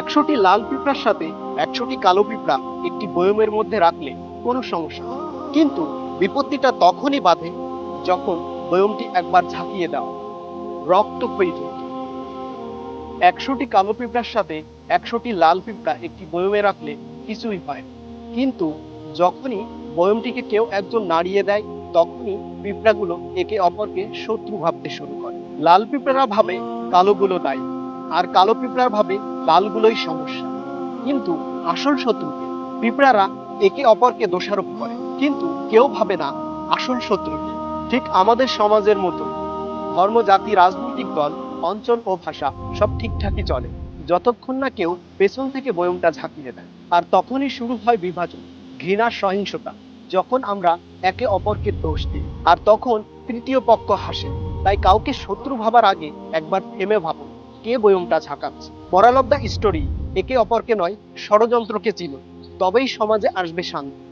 একশোটি লাল পিঁপড়ার সাথে একশোটি কালো পিঁপড়া একটি বয়মের মধ্যে রাখলে কোনো সমস্যা কিন্তু বিপত্তিটা তখনই বাধে যখন বয়মটি একবার ঝাঁকিয়ে দাও রক্ত যায়। একশোটি কালো পিঁপড়ার সাথে একশোটি লাল পিঁপড়া একটি বয়মে রাখলে কিছুই হয় কিন্তু যখনই বয়মটিকে কেউ একজন নাড়িয়ে দেয়, তখনই পিঁপড়াগুলো একে অপরকে শত্রু ভাবতে শুরু করে। লাল পিঁপড়ারা ভাবে কালোগুলো দায়ী, আর কালো পিঁপড়ার ভাবে লালগুলোই সমস্যা। কিন্তু আসল শত্রুকে পিঁপড়ারা একে অপরকে দোষারোপ করে। কিন্তু কেউ ভাবে না, আসল শত্রুকে ঠিক আমাদের সমাজের মতো। ধর্ম, জাতি, রাজনৈতিক দল, অঞ্চল ও ভাষা সব ঠিকঠাকই চলে। যতক্ষণ না কেউ পেছন থেকে বয়মটা ঝাঁকিয়ে দেয়। আর তখনই শুরু হয় বিভাজন, ঘৃণার সহিংসতা। যখন আমরা একে অপরকে দোষ দিই, আর তখন তৃতীয় পক্ষ হাসে। তাই কাউকে শত্রু ভাবার আগে একবার থেমে ভাবুন। কে বয়মটা ঝাঁকাচ্ছে? মরাল অব দ্য স্টোরি একে অপরকে নয়, ষড়যন্ত্রকে চিনো। তবেই সমাজে আসবে শান্তি।